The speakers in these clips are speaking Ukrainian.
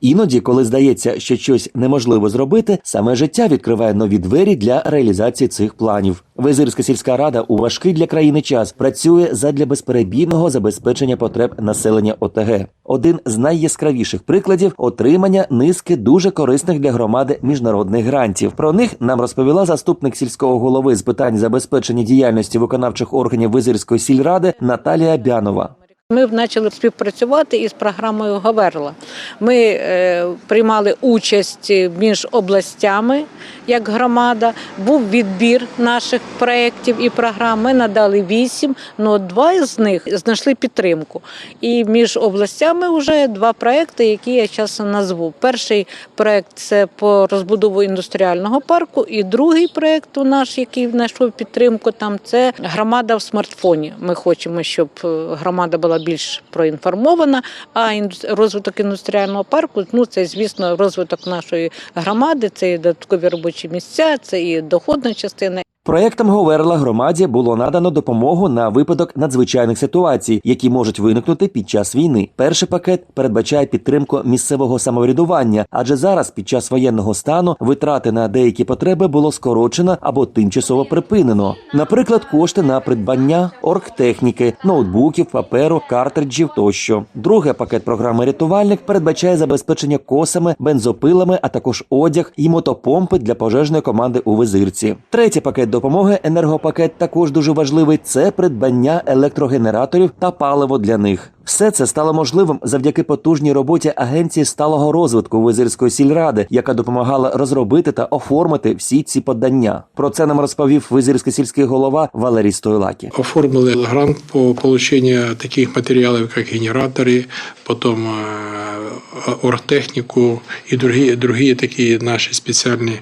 Іноді, коли здається, що щось неможливо зробити, саме життя відкриває нові двері для реалізації цих планів. Визирська сільська рада у важкий для країни час працює задля безперебійного забезпечення потреб населення ОТГ. Один з найяскравіших прикладів отримання низки дуже корисних для громади міжнародних грантів. Про них нам розповіла заступник сільського голови з питань забезпечення діяльності виконавчих органів Визирської сільради Наталія Бянова. Ми почали співпрацювати із програмою Говерла. Ми е, приймали участь між областями як громада. Був відбір наших проєктів і програм. Ми надали вісім, але два з них знайшли підтримку. І між областями вже два проекти, які я зараз назву. Перший проект це по розбудову індустріального парку, і другий проект у наш, який знайшов підтримку, там це громада в смартфоні. Ми хочемо, щоб е, громада була більш проінформована. А розвиток індустріального парку ну це звісно розвиток нашої громади. Це і додаткові робочі місця, це і доходна частина. Проектом Говерла громаді було надано допомогу на випадок надзвичайних ситуацій, які можуть виникнути під час війни. Перший пакет передбачає підтримку місцевого самоврядування, адже зараз, під час воєнного стану, витрати на деякі потреби було скорочено або тимчасово припинено. Наприклад, кошти на придбання оргтехніки, ноутбуків, паперу, картриджів тощо. Другий пакет програми Рятувальник передбачає забезпечення косами, бензопилами, а також одяг і мотопомпи для пожежної команди у визирці. Третій пакет допомоги, енергопакет, також дуже важливий. Це придбання електрогенераторів та паливо для них. Все це стало можливим завдяки потужній роботі агенції сталого розвитку Визирської сільради, яка допомагала розробити та оформити всі ці подання. Про це нам розповів визирський сільський голова Валерій Стойлакі. Оформили грант по получению таких материалов, как генераторы, потом э, оргтехнику и другие, другие такие наши специальные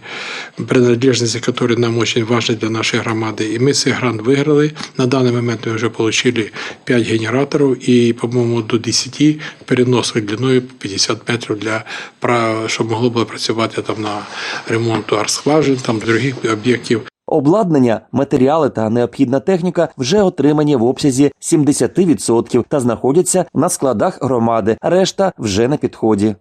принадлежности, которые нам очень важны для нашей громады. И мы цей грант выиграли. На данный момент мы уже получили 5 генераторов и, по-моему, до 10 переносок длиною 50 метрів для щоб могло було працювати там на ремонту арскважин, там других об'єктів. Обладнання, матеріали та необхідна техніка вже отримані в обсязі 70% та знаходяться на складах громади. Решта вже на підході.